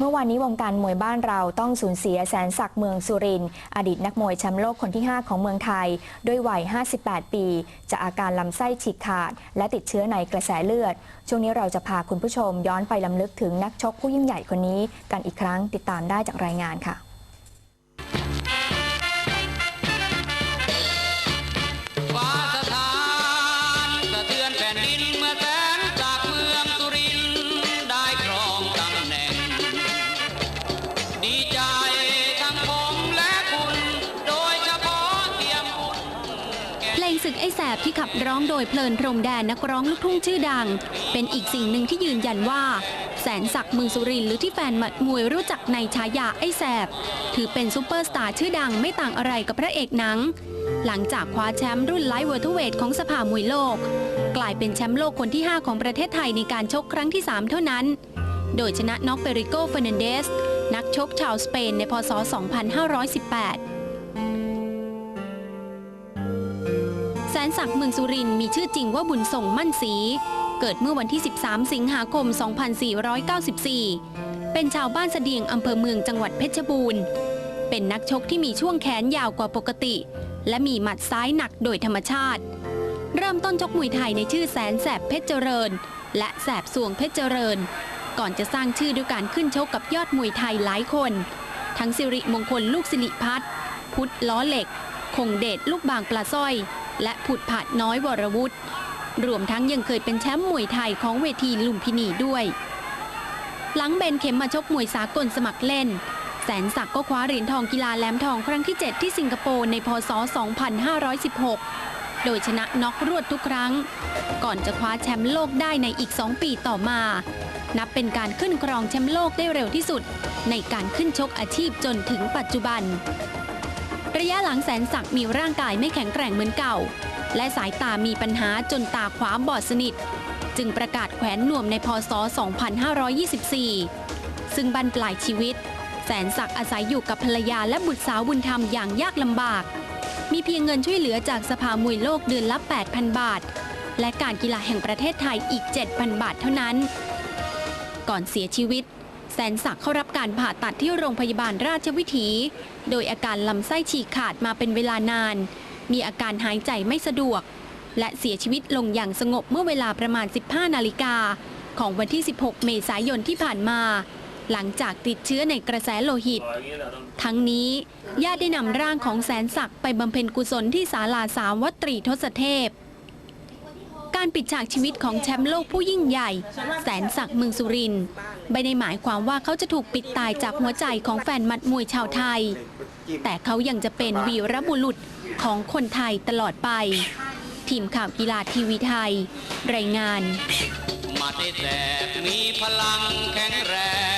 เมื่อวานนี้วงการมวยบ้านเราต้องสูญเสียแสนศักดิ์เมืองสุรินทร์อดีตนักมวยแชมป์โลกคนที่ 5 ของเมืองไทย ด้วยวัย 58 ปี จากอาการลำไส้ฉีกขาด และติดเชื้อในกระแสเลือด ช่วงนี้เราจะพาคุณผู้ชมย้อนไปลำลึกถึงนักชกผู้ยิ่งใหญ่คนนี้ กันอีกครั้งติดตามได้จากรายงานค่ะ ศึกไอ้แสบที่ขับร้องโดยเพลินพรมแดนนักร้องลูกทุ่งชื่อดัง เป็นอีกสิ่งหนึ่งที่ยืนยันว่า แสนศักดิ์มือสุรินหรือที่แฟนหมัดมวยรู้จักในฉายาไอ้แสบ ถือเป็นซูเปอร์สตาร์ชื่อดังไม่ต่างอะไรกับพระเอกหนัง หลังจากคว้าแชมป์รุ่นไลท์เวอร์ทเวทของสภามวยโลก กลายเป็นแชมป์โลกคนที่ 5 ของประเทศไทยในการชกครั้งที่ 3 เท่านั้น โดยชนะน็อกเปริโกเฟรนันเดสนักชกชาวสเปนในพศ 2518 สนศักดิ์เมืองสุรินมีชื่อจริงว่าบุญส่งมั่นศรีเกิดเมื่อวันที่ 13 สิงหาคม 2494 เป็นชาวบ้านเสดียงอำเภอเมืองจังหวัดเพชรบูรณ์ เป็นนักชกที่มีช่วงแขนยาวกว่าปกติ และมีหมัดซ้ายหนักโดยธรรมชาติ เริ่มต้นชกมวยไทยในชื่อแสนแสบเพชรเจริญ และแสบสวงเพชรเจริญ ก่อนจะสร้างชื่อด้วยการขึ้นชกกับยอดมวยไทยหลายคน ทั้งสิริมงคลลูกสิริพัฒน์พุทธล้อเหล็ก คงเดชลูกบางปลาสร้อย และผุดผาดน้อยวรวุฒิรวมทั้งยังเคยเป็นแชมป์มวยไทยของเวทีลุมพินีด้วย หลังเบนเข็มมาชกมวยสากลสมัครเล่น แสนศักดิ์ก็คว้าเหรียญทองกีฬาแหลมทองครั้งที่ 7 ที่สิงคโปร์ในพศ 2516 โดยชนะน็อกรวดทุกครั้ง ก่อนจะคว้าแชมป์โลกได้ในอีก 2 ปีต่อมา นับเป็นการขึ้นครองแชมป์โลกได้เร็วที่สุด ในการขึ้นชกอาชีพจนถึงปัจจุบัน ระยะหลังแสนศักดิ์มีร่างกายไม่แข็งแกร่งเหมือนเก่า และสายตามีปัญหาจนตาขวาบอดสนิท จึงประกาศแขวนนวมในพศ 2524 ซึ่งบันปลายชีวิต แสนศักดิ์อาศัยอยู่กับภรรยาและบุตรสาวบุญธรรมอย่างยากลำบาก มีเพียงเงินช่วยเหลือจากสภามวยโลกเดือนละ 8,000 บาท และการกีฬาแห่งประเทศไทยอีก 7,000 บาทเท่านั้น ก่อนเสียชีวิต แสนศักดิ์เข้ารับการผ่าตัดที่โรงพยาบาลราชวิถี โดยอาการลำไส้ฉีกขาดมาเป็นเวลานาน มีอาการหายใจไม่สะดวก และเสียชีวิตลงอย่างสงบเมื่อเวลาประมาณ 15 นาฬิกา ของวันที่ 16 เมษายนที่ผ่านมา หลังจากติดเชื้อในกระแสโลหิต ทั้งนี้ญาติได้นำร่างของแสนศักดิ์ไปบำเพ็ญกุศลที่ศาลาสามวัตรีทศเทพ การปิดฉากชีวิตของแชมป์โลกผู้ยิ่งใหญ่ แสนศักดิ์เมืองสุรินทร์ไม่ได้หมายความว่าเขาจะถูกปิดตายจากหัวใจของแฟนมัดมวยชาวไทย แต่เขายังจะเป็นวีรบุรุษของคนไทยตลอดไป ทีมข่าวกีฬาทีวีไทย รายงาน มาได้แมีพลังแข็งแรง